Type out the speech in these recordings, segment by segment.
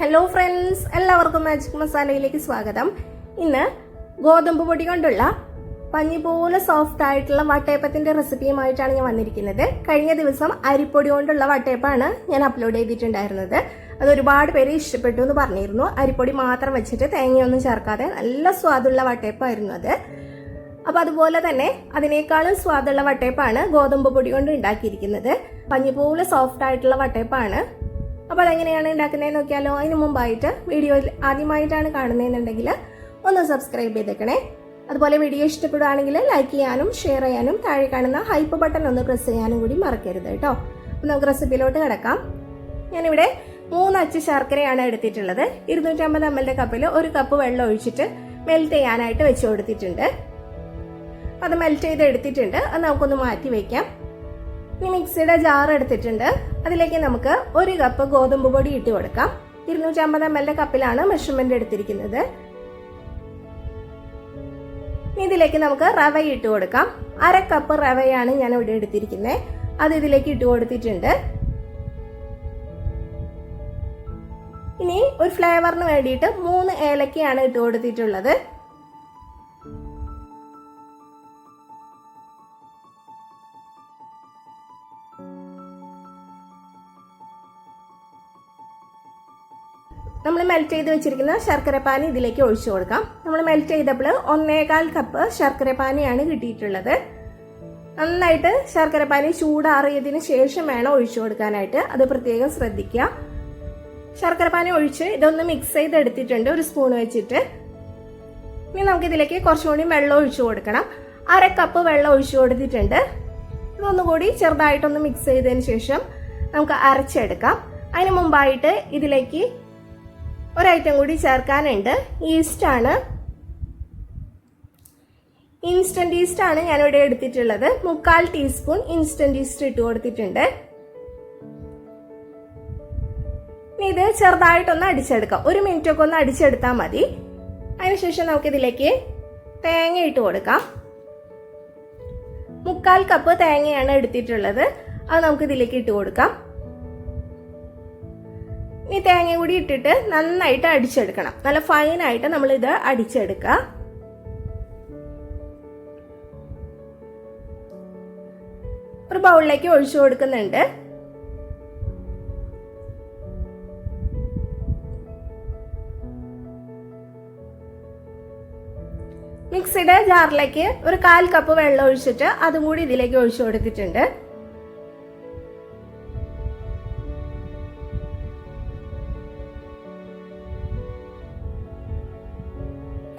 Hello friends എല്ലാവർക്കും magic മസാലയിലേക്ക് സ്വാഗതം. ഇന്ന് ഗോതമ്പ് പൊടി കൊണ്ടുള്ള പഞ്ഞി പോലെ സോഫ്റ്റ് ആയിട്ടുള്ള വട്ടയപ്പത്തിന്റെ റെസിപ്പിയുമായിട്ടാണ് ഞാൻ വന്നിരിക്കുന്നത്. കഴിഞ്ഞ ദിവസം അരിപ്പൊടി കൊണ്ടുള്ള വട്ടയപ്പാണ് ഞാൻ അപ്ലോഡ് ചെയ്തിട്ടുണ്ടായിരുന്നത്. അത് ഒരുപാട് പേര് ഇഷ്ടപ്പെട്ടു എന്ന് പറഞ്ഞിരുന്നു. അരിപ്പൊടി മാത്രം വെച്ചിട്ട് തേങ്ങയൊന്നും ചേർക്കാതെ നല്ല സ്വാദുള്ള വട്ടയപ്പായിരുന്നു അത്. അപ്പോൾ അതുപോലെ തന്നെ അതിനേക്കാളും സ്വാദുള്ള വട്ടയപ്പാണ് ഗോതമ്പ് പൊടി കൊണ്ട് ഉണ്ടാക്കിയിരിക്കുന്നത്. പഞ്ഞി പോലെ സോഫ്റ്റ് ആയിട്ടുള്ള വട്ടയപ്പാണ്. അപ്പോൾ അതെങ്ങനെയാണ് ഉണ്ടാക്കുന്നതെന്ന് നോക്കിയാലോ. അതിന് മുമ്പായിട്ട് വീഡിയോയിൽ ആദ്യമായിട്ടാണ് കാണുന്നതെന്നുണ്ടെങ്കിൽ ഒന്ന് സബ്സ്ക്രൈബ് ചെയ്തേക്കണേ. അതുപോലെ വീഡിയോ ഇഷ്ടപ്പെടുകയാണെങ്കിൽ ലൈക്ക് ചെയ്യാനും ഷെയർ ചെയ്യാനും താഴെ കാണുന്ന ഹൈപ്പ് ബട്ടൺ ഒന്ന് പ്രസ് ചെയ്യാനും കൂടി മറക്കരുത് കേട്ടോ. അപ്പോൾ നമുക്ക് റെസിപ്പിയിലോട്ട് കിടക്കാം. ഞാനിവിടെ മൂന്ന് അച്ച് ശർക്കരയാണ് എടുത്തിട്ടുള്ളത്. ഇരുന്നൂറ്റമ്പത് എം എൽ കപ്പിൽ ഒരു കപ്പ് വെള്ളം ഒഴിച്ചിട്ട് മെൽറ്റ് ചെയ്യാനായിട്ട് വെച്ച് കൊടുത്തിട്ടുണ്ട്. അത് മെൽറ്റ് ചെയ്ത് എടുത്തിട്ടുണ്ട് അത് നമുക്കൊന്ന് മാറ്റി വയ്ക്കാം ഇനി മിക്സിയുടെ ജാർ എടുത്തിട്ടുണ്ട്. അതിലേക്ക് നമുക്ക് ഒരു കപ്പ് ഗോതമ്പ് പൊടി ഇട്ട് കൊടുക്കാം. ഇരുന്നൂറ്റമ്പത് എം എൽ കപ്പിലാണ് മെഷർമെന്റ് എടുത്തിരിക്കുന്നത്. ഇതിലേക്ക് നമുക്ക് റവ ഇട്ട് കൊടുക്കാം. അര കപ്പ് റവയാണ് ഞാൻ ഇവിടെ എടുത്തിരിക്കുന്നത്. അത് ഇതിലേക്ക് ഇട്ട് കൊടുത്തിട്ടുണ്ട്. ഇനി ഒരു ഫ്ലേവറിന് വേണ്ടിയിട്ട് മൂന്ന് ഏലക്കയാണ് ഇട്ട് കൊടുത്തിട്ടുള്ളത്. നമ്മൾ മെൽറ്റ് ചെയ്ത് വെച്ചിരിക്കുന്ന ശർക്കരപ്പാനി ഇതിലേക്ക് ഒഴിച്ചു കൊടുക്കാം. നമ്മൾ മെൽറ്റ് ചെയ്തപ്പോൾ ഒന്നേകാൽ കപ്പ് ശർക്കരപ്പാനിയാണ് കിട്ടിയിട്ടുള്ളത്. നന്നായിട്ട് ശർക്കരപ്പാനി ചൂടാറിയതിന് ശേഷം വേണം ഒഴിച്ചു കൊടുക്കാനായിട്ട്. അത് പ്രത്യേകം ശ്രദ്ധിക്കുക. ശർക്കരപ്പാനി ഒഴിച്ച് ഇതൊന്ന് മിക്സ് ചെയ്ത് എടുത്തിട്ടുണ്ട് ഒരു സ്പൂൺ വെച്ചിട്ട്. ഇനി നമുക്ക് ഇതിലേക്ക് കുറച്ചുകൂടി വെള്ളം ഒഴിച്ചു കൊടുക്കണം. അര കപ്പ് വെള്ളം ഒഴിച്ചു കൊടുത്തിട്ടുണ്ട്. ഇതൊന്നുകൂടി ചെറുതായിട്ടൊന്ന് മിക്സ് ചെയ്തതിന് ശേഷം നമുക്ക് അരച്ചെടുക്കാം. അതിന് മുമ്പായിട്ട് ഇതിലേക്ക് ഒരൈറ്റം കൂടി ചേർക്കാനുണ്ട്. ഈസ്റ്റ് ആണ്. ഇൻസ്റ്റന്റ് ഈസ്റ്റ് ആണ് ഞാനിവിടെ എടുത്തിട്ടുള്ളത്. മുക്കാൽ ടീസ്പൂൺ ഇൻസ്റ്റന്റ് ഈസ്റ്റ് ഇട്ട് കൊടുത്തിട്ടുണ്ട്. ഇത് ചെറുതായിട്ടൊന്ന് അടിച്ചെടുക്കാം. ഒരു മിനിറ്റ് ഒക്കെ ഒന്ന് അടിച്ചെടുത്താൽ മതി. അതിനുശേഷം നമുക്കിതിലേക്ക് തേങ്ങ ഇട്ട് കൊടുക്കാം. മുക്കാൽ കപ്പ് തേങ്ങയാണ് എടുത്തിട്ടുള്ളത്. അത് നമുക്ക് ഇതിലേക്ക് ഇട്ട് കൊടുക്കാം. ഈ തേങ്ങ കൂടി ഇട്ടിട്ട് നന്നായിട്ട് അടിച്ചെടുക്കണം. നല്ല ഫൈനായിട്ട് ഇത് അടിച്ചെടുക്കുക ഒരു ബൗളിലേക്ക് ഒഴിച്ചു കൊടുക്കുന്നുണ്ട്. മിക്സിയുടെ ജാറിലേക്ക് ഒരു കാൽ കപ്പ് വെള്ളം ഒഴിച്ചിട്ട് അതും കൂടി ഇതിലേക്ക് ഒഴിച്ചു കൊടുത്തിട്ടുണ്ട്.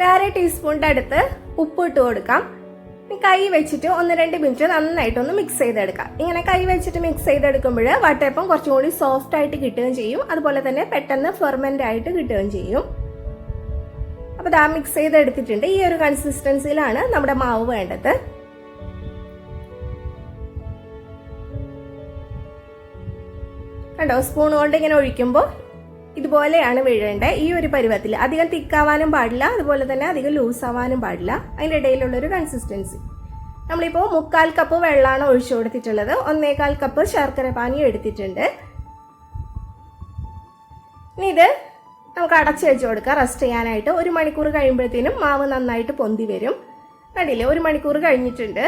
അര ടീസ്പൂണിന്റെ അടുത്ത് ഉപ്പ് ഇട്ട് കൊടുക്കാം. കൈ വെച്ചിട്ട് ഒന്ന് രണ്ട് മിനിറ്റ് നന്നായിട്ടൊന്ന് മിക്സ് ചെയ്തെടുക്കാം. ഇങ്ങനെ കൈ വെച്ചിട്ട് മിക്സ് ചെയ്തെടുക്കുമ്പോൾ വട്ടയപ്പം കുറച്ചും കൂടി സോഫ്റ്റ് ആയിട്ട് കിട്ടുകയും ചെയ്യും. അതുപോലെ തന്നെ പെട്ടെന്ന് ഫെർമെന്റ് ആയിട്ട് കിട്ടുകയും ചെയ്യും. അപ്പോൾ ഇതാ മിക്സ് ചെയ്തെടുത്തിട്ടുണ്ട്. ഈ ഒരു കൺസിസ്റ്റൻസിയിലാണ് നമ്മുടെ മാവ് വേണ്ടത്. കണ്ടോ? സ്പൂൺ കൊണ്ട് ഇങ്ങനെ ഒഴിക്കുമ്പോൾ ഇതുപോലെയാണ് വീഴേണ്ടത് ഈ ഒരു പരുവത്തിൽ. അധികം തിക്കാവാനും പാടില്ല അതുപോലെ തന്നെ അധികം ലൂസ് ആവാനും പാടില്ല. അതിന്റെ ഇടയിലുള്ളൊരു കൺസിസ്റ്റൻസി നമ്മളിപ്പോൾ മുക്കാൽ കപ്പ് വെള്ളമാണ് ഒഴിച്ചു കൊടുത്തിട്ടുള്ളത്. ഒന്നേകാൽ കപ്പ് ശർക്കര പാനി എടുത്തിട്ടുണ്ട്. ഇനി ഇത് നമുക്ക് അടച്ചു വെച്ച് കൊടുക്കാം. റെസ്റ്റ് ചെയ്യാനായിട്ട് ഒരു മണിക്കൂർ കഴിയുമ്പോഴത്തേനും മാവ് നന്നായിട്ട് പൊന്തി വരും. കണ്ടില്ലേ? ഒരു മണിക്കൂർ കഴിഞ്ഞിട്ടുണ്ട്.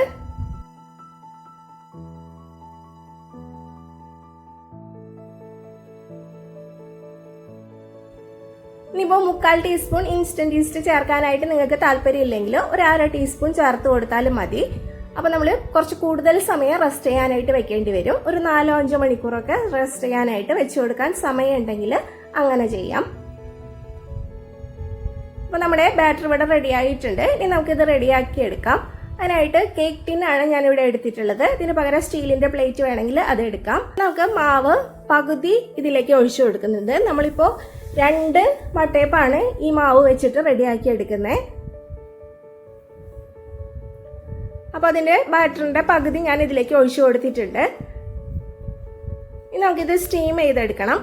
ഇനിയിപ്പോൾ മുക്കാൽ ടീസ്പൂൺ ഇൻസ്റ്റന്റ് ഈസ്റ്റ് ചേർക്കാനായിട്ട് നിങ്ങൾക്ക് താല്പര്യമില്ലെങ്കിൽ ഒരു അര ടീസ്പൂൺ ചേർത്ത് കൊടുത്താലും മതി. അപ്പോൾ നമ്മൾ കുറച്ച് കൂടുതൽ സമയം റെസ്റ്റ് ചെയ്യാനായിട്ട് വെക്കേണ്ടി വരും. ഒരു നാലോ അഞ്ചോ മണിക്കൂറൊക്കെ റെസ്റ്റ് ചെയ്യാനായിട്ട് വെച്ച് കൊടുക്കാൻ സമയം ഉണ്ടെങ്കിൽ അങ്ങനെ ചെയ്യാം. അപ്പോൾ നമ്മുടെ ബാറ്റർ ഇവിടെ റെഡി ആയിട്ടുണ്ട്. ഇനി നമുക്കിത് റെഡിയാക്കി എടുക്കാം. അതിനായിട്ട് കേക്ക് ടിന്നാണ് ഞാൻ ഇവിടെ എടുത്തിട്ടുള്ളത്. ഇതിന് പകരം സ്റ്റീലിന്റെ പ്ലേറ്റ് വേണമെങ്കിൽ അത് എടുക്കാം. നമുക്ക് മാവ് പകുതി ഇതിലേക്ക് ഒഴിച്ചു കൊടുക്കുന്നുണ്ട്. നമ്മളിപ്പോൾ രണ്ട് വട്ടയപ്പാണ് ഈ മാവ് വെച്ചിട്ട് റെഡിയാക്കി എടുക്കുന്നത് അപ്പോൾ അതിന്റെ ബാറ്ററിന്റെ പകുതി ഞാൻ ഇതിലേക്ക് ഒഴിച്ചു കൊടുത്തിട്ടുണ്ട്. ഇനി നമുക്കിത് സ്റ്റീം ചെയ്തെടുക്കണം.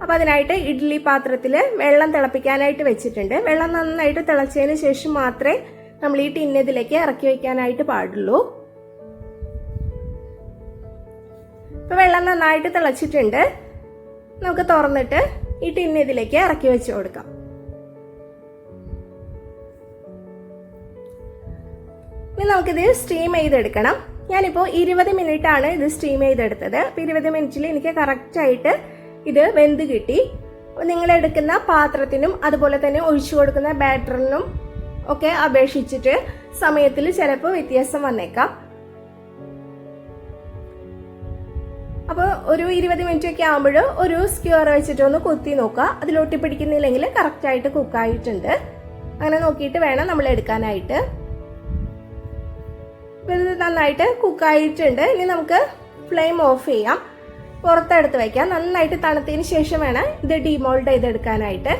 അപ്പോൾ അതിനായിട്ട് ഇഡ്ഡലി പാത്രത്തിൽ വെള്ളം തിളപ്പിക്കാനായിട്ട് വെച്ചിട്ടുണ്ട്. വെള്ളം നന്നായിട്ട് തിളച്ചതിന് ശേഷം മാത്രമേ നമ്മൾ ഈ ടിന്നതിലേക്ക് ഇറക്കി വയ്ക്കാനായിട്ട് പാടുള്ളൂ. ഇപ്പോൾ വെള്ളം നന്നായിട്ട് തിളച്ചിട്ടുണ്ട്. നമുക്ക് തുറന്നിട്ട് ഈ ടിന്ന് ഇതിലേക്ക് ഇറക്കി വെച്ച് കൊടുക്കാം. ഇനി നമുക്കിത് സ്റ്റീം ചെയ്തെടുക്കണം. ഞാനിപ്പോൾ ഇരുപത് മിനിറ്റ് ആണ് ഇത് സ്റ്റീം ചെയ്തെടുത്തത്. അപ്പോൾ ഇരുപത് മിനിറ്റിൽ എനിക്ക് കറക്റ്റായിട്ട് ഇത് വെന്ത് കിട്ടി. നിങ്ങൾ എടുക്കുന്ന പാത്രത്തിനും അതുപോലെ തന്നെ ഒഴിച്ചു കൊടുക്കുന്ന ബാറ്ററിനും ഒക്കെ അപേക്ഷിച്ചിട്ട് സമയത്തിൽ ചിലപ്പോൾ വ്യത്യാസം വന്നേക്കാം. അപ്പോൾ ഒരു ഇരുപത് മിനിറ്റ് ഒക്കെ ആകുമ്പോൾ ഒരു സ്ക്യൂർ വെച്ചിട്ട് ഒന്ന് കുത്തി നോക്കുക. അതിലൊട്ടി പിടിക്കുന്നില്ലെങ്കിൽ കറക്റ്റായിട്ട് കുക്കായിട്ടുണ്ട് അങ്ങനെ നോക്കിയിട്ട് വേണം നമ്മൾ എടുക്കാനായിട്ട്. ഇത് നന്നായിട്ട് കുക്കായിട്ടുണ്ട് ഇനി നമുക്ക് ഫ്ലെയിം ഓഫ് ചെയ്യാം. പുറത്തെടുത്ത് വയ്ക്കാം നന്നായിട്ട് തണുത്തതിന് ശേഷം വേണം ഇത് ഡിമോൾഡ് ചെയ്തെടുക്കാനായിട്ട്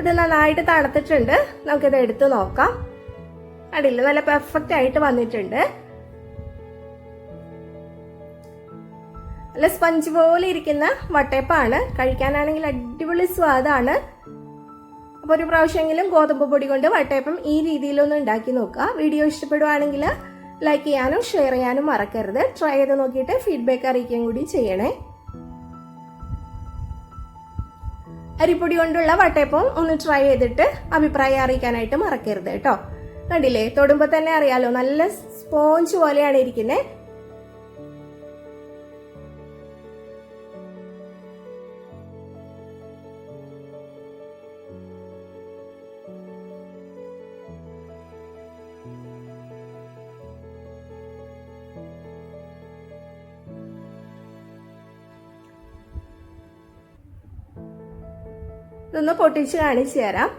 ഇത് നന്നായിട്ട് തണുത്തിട്ടുണ്ട്. നമുക്കിത് എടുത്ത് നോക്കാം. അടിയില്ല നല്ല പെർഫെക്റ്റ് ആയിട്ട് വന്നിട്ടുണ്ട്. നല്ല സ്പഞ്ച് പോലെ ഇരിക്കുന്ന വട്ടയപ്പാണ്. കഴിക്കാനാണെങ്കിൽ അടിപൊളി സ്വാദാണ്. അപ്പോൾ ഒരു പ്രാവശ്യമെങ്കിലും ഗോതമ്പ് പൊടി കൊണ്ട് വട്ടയപ്പം ഈ രീതിയിലൊന്ന് ഉണ്ടാക്കി നോക്കുക. വീഡിയോ ഇഷ്ടപ്പെടുവാണെങ്കിൽ ലൈക്ക് ചെയ്യാനും ഷെയർ ചെയ്യാനും മറക്കരുത്. ട്രൈ ചെയ്ത് നോക്കിയിട്ട് ഫീഡ്ബാക്ക് അറിയിക്കുകയും കൂടി ചെയ്യണേ. അരിപ്പൊടി കൊണ്ടുള്ള വട്ടയപ്പം ഒന്ന് ട്രൈ ചെയ്തിട്ട് അഭിപ്രായം അറിയിക്കാനായിട്ട് മറക്കരുത് കേട്ടോ. കണ്ടില്ലേ? തൊടുമ്പോൾ തന്നെ അറിയാലോ നല്ല സ്പോഞ്ച് പോലെയാണ് ഇരിക്കുന്നത് ഇതൊന്ന് പൊട്ടിച്ച് കാണിച്ചു തരാം.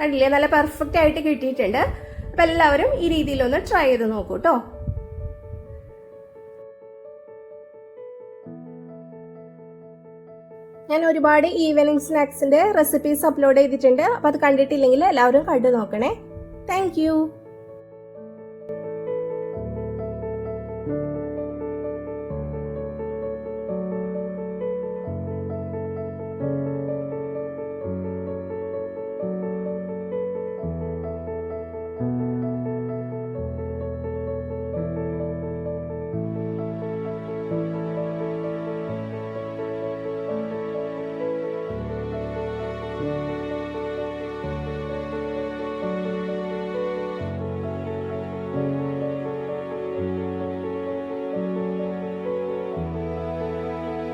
കണ്ടില്ലേ? നല്ല പെർഫെക്റ്റ് ആയിട്ട് കിട്ടിയിട്ടുണ്ട്. അപ്പം എല്ലാവരും ഈ രീതിയിലൊന്ന് ട്രൈ ചെയ്ത് നോക്കൂ കേട്ടോ ഞാൻ ഒരുപാട് ഈവനിങ് സ്നാക്സിന്റെ റെസിപ്പീസ് അപ്ലോഡ് ചെയ്തിട്ടുണ്ട്. അപ്പോൾ അത് കണ്ടിട്ടില്ലെങ്കിൽ എല്ലാവരും കണ്ടു നോക്കണേ. താങ്ക്